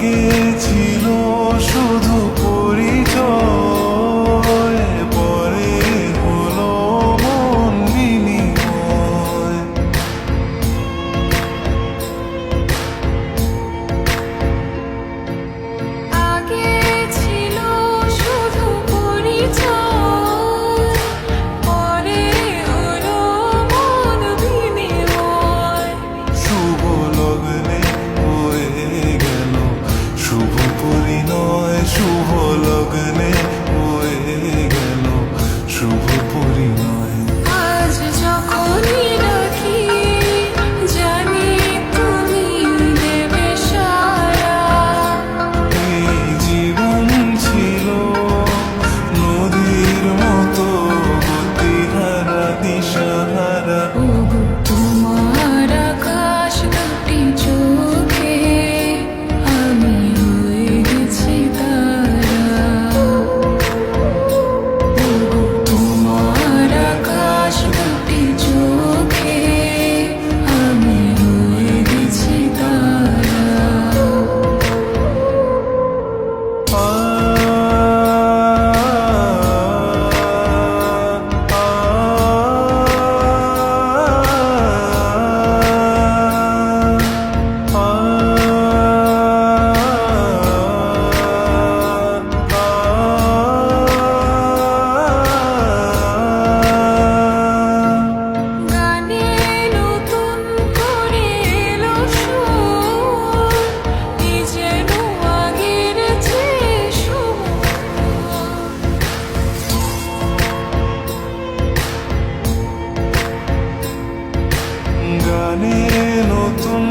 আগে ছিল শুভ লগ্নে গানে নতুন